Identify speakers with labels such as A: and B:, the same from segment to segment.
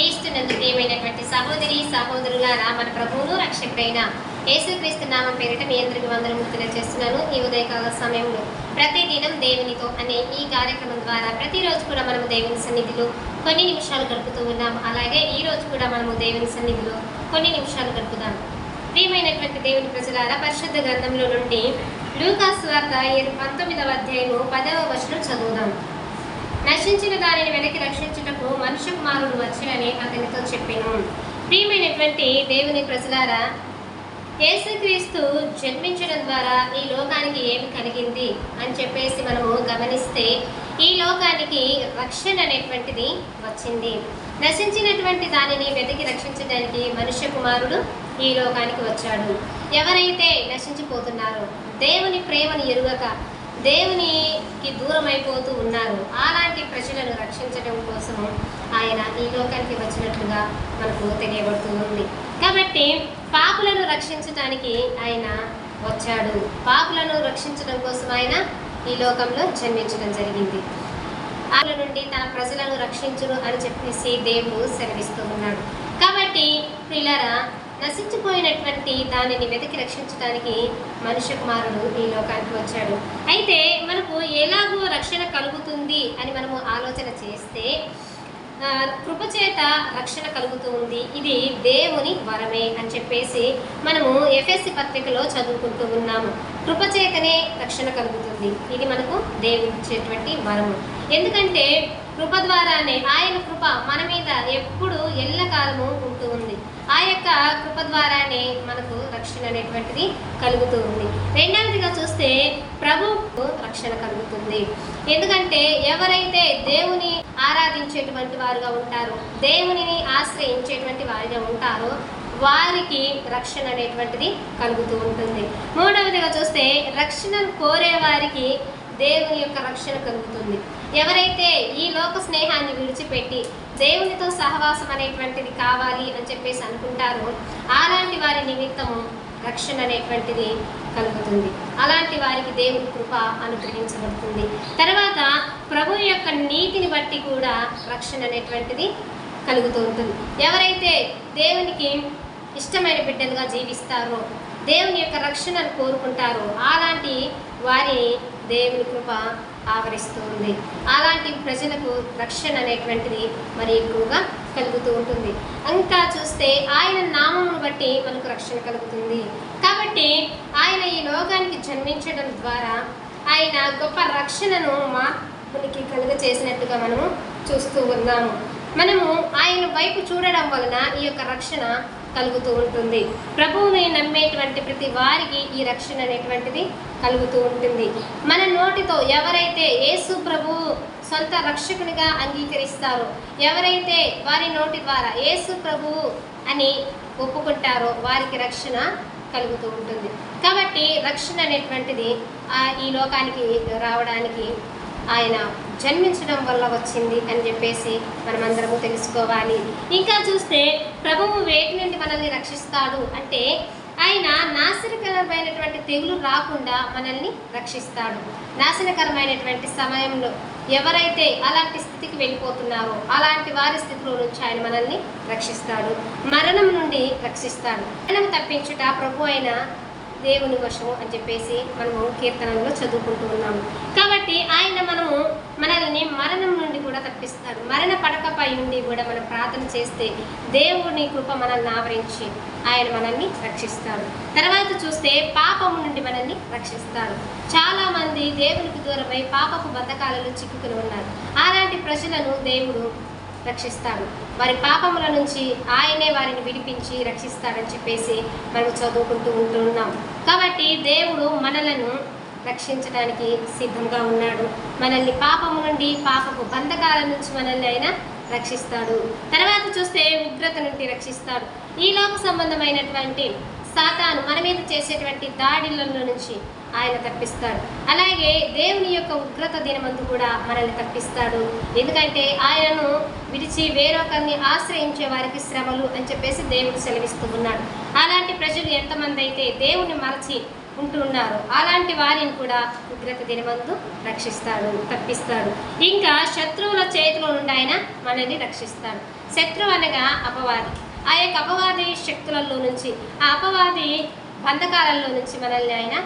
A: క్రీస్తునందు ప్రియమైనటువంటి సహోదరి సహోదరులారా మన ప్రభువును రక్షకుడైన యేసుక్రీస్తు నామం పేరిట మీ అందరికి వందనములు తెలియజేస్తున్నాను. ఈ ఉదయకాల సమయంలో ప్రతి దినం దేవునితో అనే ఈ కార్యక్రమం ద్వారా ప్రతిరోజు కూడా మనము దేవుని సన్నిధిలో కొన్ని నిమిషాలు గడుపుతూ ఉన్నాం అలాగే ఈ రోజు కూడా మనము దేవుని సన్నిధిలో కొన్ని నిమిషాలు గడుపుదాం. ప్రియమైనటువంటి దేవుని ప్రజలారా పరిశుద్ధ గ్రంథంలో నుండి లూకాస్ వార్త పంతొమ్మిదవ అధ్యాయము పదవ వచనం చదువుదాం. నశించిన దానిని వెనక్కి రక్షించుటకు మనుష్య కుమారుడు వచ్చాడని అతనితో చెప్పాను. ప్రియమైనటువంటి దేవుని ప్రజలారా యేసుక్రీస్తు జన్మించడం ద్వారా ఈ లోకానికి ఏమి కలిగింది అని చెప్పేసి మనము గమనిస్తే ఈ లోకానికి రక్షణ అనేటువంటిది వచ్చింది. నశించినటువంటి దానిని వెతికి రక్షించడానికి మనుష్య కుమారుడు ఈ లోకానికి వచ్చాడు. ఎవరైతే నశించిపోతున్నారో దేవుని ప్రేమను ఎరుగక దేవునికి దూరం అయిపోతూ ఉన్నారు. అలాంటి ప్రజలను రక్షించడం కోసం ఆయన ఈ లోకానికి వచ్చినట్లుగా మనకు తెలియబడుతూ ఉంది. కాబట్టి పాపులను రక్షించడానికి ఆయన వచ్చాడు. పాపులను రక్షించడం కోసం ఆయన ఈ లోకంలో జన్మించడం జరిగింది. ఆయన నుండి తన ప్రజలను రక్షించును అని చెప్పేసి దేవుడు సెలవిస్తూ ఉన్నాడు. కాబట్టి పిల్లరా నశించిపోయినటువంటి దానిని వెతికి రక్షించడానికి మనుష్య కుమారుడు ఈ లోకానికి వచ్చాడు. అయితే మనకు ఎలాగో రక్షణ కలుగుతుంది అని మనము ఆలోచన చేస్తే కృపచేత రక్షణ కలుగుతుంది ఇది దేవుని వరమే అని చెప్పేసి మనము ఎఫ్ఎస్సి పత్రికలో చదువుకుంటూ ఉన్నాము. కృపచేతనే రక్షణ కలుగుతుంది. ఇది మనకు దేవుని ఇచ్చేటువంటి వరము. ఎందుకంటే కృప ద్వారానే ఆయన కృప మన మీద ఎప్పుడు ఎల్లకాలము ఉంటూ ఉంది. ఆ యొక్క కృప ద్వారానే మనకు రక్షణ అనేటువంటిది కలుగుతూ ఉంది రెండవదిగా చూస్తే ప్రభువుకు రక్షణ కలుగుతుంది. ఎందుకంటే ఎవరైతే దేవుని ఆరాధించేటువంటి వారుగా ఉంటారో దేవునిని ఆశ్రయించేటువంటి వారిగా ఉంటారో వారికి రక్షణ అనేటువంటిది కలుగుతూ ఉంటుంది. మూడవదిగా చూస్తే రక్షణను కోరే వారికి దేవుని యొక్క రక్షణ కలుగుతుంది. ఎవరైతే ఈ లోక స్నేహాన్ని విడిచిపెట్టి దేవునితో సహవాసం అనేటువంటిది కావాలి అని చెప్పేసి అనుకుంటారో అలాంటి వారి నిమిత్తము రక్షణ అనేటువంటిది కలుగుతుంది. అలాంటి వారికి దేవుని కృప అనుగ్రహించబడుతుంది. తర్వాత ప్రభు యొక్క నీతిని బట్టి కూడా రక్షణ అనేటువంటిది కలుగుతూ ఉంటుంది. ఎవరైతే దేవునికి ఇష్టమైన బిడ్డలుగా జీవిస్తారో దేవుని యొక్క రక్షణను కోరుకుంటారు. అలాంటి వారి దేవుని కృప ఆవరిస్తుంది. అలాంటి ప్రజలకు రక్షణ అనేటువంటిది మరి ఎక్కువగా కలుగుతూ ఉంటుంది. ఇంకా చూస్తే ఆయన నామమును బట్టి మనకు రక్షణ కలుగుతుంది. కాబట్టి ఆయన ఈ లోకానికి జన్మించడం ద్వారా ఆయన గొప్ప రక్షణను మానవునికి కలుగ చేసినట్టుగా మనము చూస్తూ ఉన్నాము. మనము ఆయన వైపు చూడడం వలన ఈ యొక్క రక్షణ కలుగుతూ ఉంటుంది. ప్రభువుని నమ్మేటువంటి ప్రతి వారికి ఈ రక్షణ అనేటువంటిది కలుగుతూ ఉంటుంది. మన నోటితో ఎవరైతే యేసు ప్రభు సొంత రక్షకునిగా అంగీకరిస్తారో ఎవరైతే వారి నోటి ద్వారా యేసు ప్రభువు అని ఒప్పుకుంటారో వారికి రక్షణ కలుగుతూ ఉంటుంది. కాబట్టి రక్షణ అనేటువంటిది ఈ లోకానికి రావడానికి ఆయన జన్మించడం వల్ల వచ్చింది అని చెప్పేసి మనమందరము తెలుసుకోవాలి. ఇంకా చూస్తే ప్రభువు వేటి నుండి మనల్ని రక్షిస్తాడు అంటే ఆయన నాశనకరమైనటువంటి తెగులు రాకుండా మనల్ని రక్షిస్తాడు. నాశనకరమైనటువంటి సమయంలో ఎవరైతే అలాంటి స్థితికి వెళ్ళిపోతున్నారో అలాంటి వారి స్థితిలో నుంచి ఆయన మనల్ని రక్షిస్తాడు. మరణం నుండి రక్షిస్తాడు. మరణం తప్పించుట ప్రభు అయిన దేవుని వశము అని చెప్పేసి మనము కీర్తనలో చదువుకుంటూ ఉన్నాము కాబట్టి ఆయన మనము మనల్ని మరణం నుండి కూడా తప్పిస్తారు. మరణ పడకపై ఉండి కూడా మనం ప్రార్థన చేస్తే దేవుని కృప మనల్ని ఆవరించి ఆయన మనల్ని రక్షిస్తాడు తర్వాత చూస్తే పాపము నుండి మనల్ని రక్షిస్తాడు చాలా మంది దేవునికి దూరమై పాపపు బంధకాలలో చిక్కుకుని ఉన్నారు. అలాంటి ప్రజలను దేవుడు రక్షిస్తాడు. వారి పాపముల నుంచి ఆయనే వారిని విడిపించి రక్షిస్తాడని చెప్పేసి మనం చదువుకుంటూ ఉంటున్నాం కాబట్టి దేవుడు మనలను రక్షించడానికి సిద్ధంగా ఉన్నాడు. మనల్ని పాపము నుండి పాపపు బంధకాల నుంచి మనల్ని ఆయన రక్షిస్తాడు. తర్వాత చూస్తే ఉగ్రత నుండి రక్షిస్తాడు. ఈ లోక సంబంధమైనటువంటి సాతాను మన మీద చేసేటువంటి దాడిలలో నుంచి ఆయన తప్పిస్తాడు. అలాగే దేవుని యొక్క ఉగ్రత దినమందు కూడా మనల్ని తప్పిస్తాడు. ఎందుకంటే ఆయనను విడిచి వేరొకరిని ఆశ్రయించే వారికి శ్రమలు అని చెప్పేసి దేవుడు సెలవిస్తూ ఉన్నాడు. అలాంటి ప్రజలు ఎంతమంది అయితే దేవుని మరచి ఉంటున్నారు అలాంటి వారిని కూడా ఉగ్రత దినమందు రక్షిస్తాడు తప్పిస్తాడు. ఇంకా శత్రువుల చేతిలో నుండి ఆయన మనల్ని రక్షిస్తాడు. శత్రువు అనగా అపవాది. ఆ యొక్క అపవాది శక్తులలో నుంచి ఆ అపవాది బంధకాలలో నుంచి మనల్ని ఆయన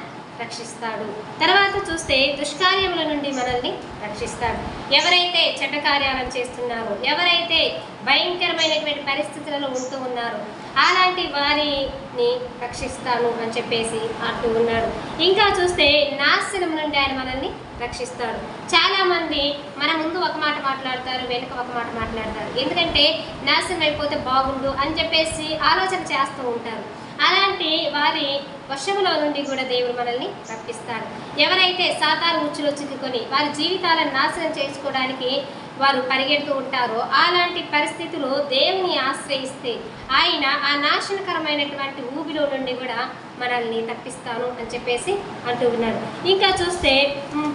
A: రక్షిస్తాడు. తర్వాత చూస్తే దుష్కార్యముల నుండి మనల్ని రక్షిస్తాడు. ఎవరైతే చెడ్డ కార్యాలను చేస్తున్నారో ఎవరైతే భయంకరమైనటువంటి పరిస్థితులలో ఉంటూ ఉన్నారో అలాంటి వారిని రక్షిస్తాను అని చెప్పేసి అంటూ ఉన్నాడు. ఇంకా చూస్తే నాశనం నుండి ఆయన మనల్ని రక్షిస్తాడు. చాలామంది మన ముందు ఒక మాట మాట్లాడతారు వెనుక ఒక మాట మాట్లాడతారు. ఎందుకంటే నాశనం అయిపోతే బాగుండు అని చెప్పేసి ఆలోచన చేస్తూ ఉంటారు. అలాంటి వారి వర్షములో నుండి కూడా దేవుడు మనల్ని రప్పిస్తాడు. ఎవరైతే సాతాను ఉచ్చులో చిక్కుకొని వారి జీవితాలను నాశనం చేసుకోవడానికి వారు పరిగెడుతూ ఉంటారో అలాంటి పరిస్థితులు దేవుని ఆశ్రయిస్తే ఆయన ఆ నాశనకరమైనటువంటి ఊబిలో నుండి కూడా మనల్ని తప్పిస్తాను అని చెప్పేసి అంటూ ఉన్నాడు ఇంకా చూస్తే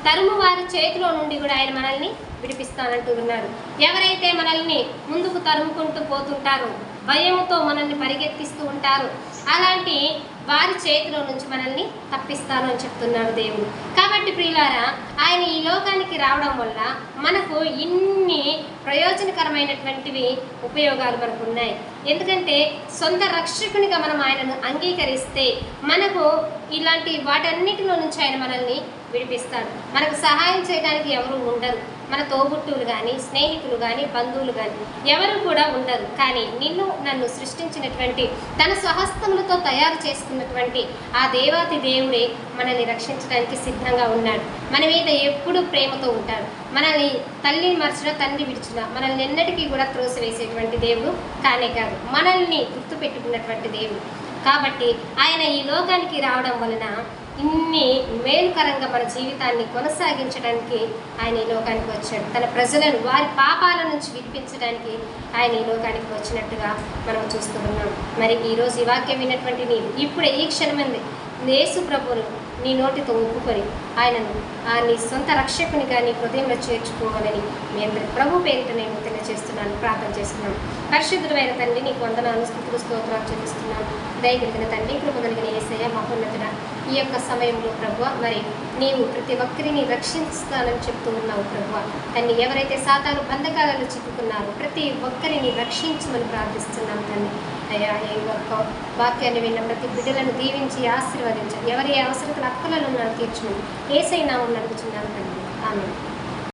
A: తరుము వారి చేతిలో నుండి కూడా ఆయన మనల్ని విడిపిస్తానంటూ ఉన్నాడు ఎవరైతే మనల్ని ముందుకు తరుముకుంటూ పోతుంటారో భయంతో మనల్ని పరిగెత్తిస్తూ ఉంటారు అలాంటి వారి చేతిలో నుంచి మనల్ని తప్పిస్తాను అని చెప్తున్నాడు దేవుడు. కాబట్టి ప్రియులారా ఆయన ఈ లోకానికి రావడం వల్ల మనకు ఇన్ని ప్రయోజనకరమైనటువంటివి ఉపయోగాలు మనకు ఉన్నాయి. ఎందుకంటే సొంత రక్షకునిగా మనం ఆయనను అంగీకరిస్తే మనకు ఇలాంటి వాటన్నిటిలో నుంచి ఆయన మనల్ని విడిపిస్తాడు. మనకు సహాయం చేయడానికి ఎవరు ఉండరు. మన తోబుట్టువులు కానీ స్నేహితులు కానీ బంధువులు కానీ ఎవరు కూడా ఉండరు. కానీ నిన్ను నన్ను సృష్టించినటువంటి తన స్వహస్తములతో తయారు చేసుకున్నటువంటి ఆ దేవాతి దేవుడే మనల్ని రక్షించడానికి సిద్ధంగా ఉన్నాడు. మన మీద ఎప్పుడూ ప్రేమతో ఉంటాడు. మనల్ని తల్లిని మరచిన తండ్రి విడిచిన మనల్ని ఎన్నటికీ కూడా త్రోసివేసేటువంటి దేవుడు కానే కాదు మనల్ని గుర్తుపెట్టుకున్నటువంటి దేవుడు. కాబట్టి ఆయన ఈ లోకానికి రావడం వలన ఇన్ని మేలుకరంగా మన జీవితాన్ని కొనసాగించడానికి ఆయన ఈ లోకానికి వచ్చాడు. తన ప్రజలను వారి పాపాల నుంచి విడిపించడానికి ఆయన ఈ లోకానికి వచ్చినట్టుగా మనం చూస్తూ ఉన్నాం. మరి ఈరోజు ఈ వాక్యం విన్నటువంటి నీవు ఇప్పుడే ఈ క్షణమంది లేసు ప్రభును నీ నోటితో ఒప్పుకొని ఆయనను ఆ నీ సొంత రక్షకునిగా నీ హృదయంలో చేర్చుకోవాలని మీ అందరి ప్రభు పేరిట నేను తెలియజేస్తున్నాను ప్రార్థన చేస్తున్నాను. పరిశుద్ధుడైన తండ్రి నీకు వందనాలు స్థుతులు స్తోత్రాలు చెల్లిస్తున్నాను. దయగలిగిన తండ్రి కృప కలిగిన ఏసయ్య మహోన్నతుడ ఈ యొక్క సమయంలో ప్రభు మరి నీవు ప్రతి ఒక్కరిని రక్షిస్తానని చెప్తూ ఉన్నావు ప్రభు తన్ని ఎవరైతే సాతాను బంధకాలలో చిక్కుకున్నారో ప్రతి ఒక్కరిని రక్షించమని ప్రార్థిస్తున్నాం తండ్రి. అయ్యా ఈ గొప్ప వాక్యాన్ని విన్న ప్రతి బిడ్డలను దీవించి ఆశీర్వదించండి ఎవరి అవసరతల అక్కలను తీర్చుమని ఏసై నామం నడుపుచున్నాను తండ్రి. ఆమె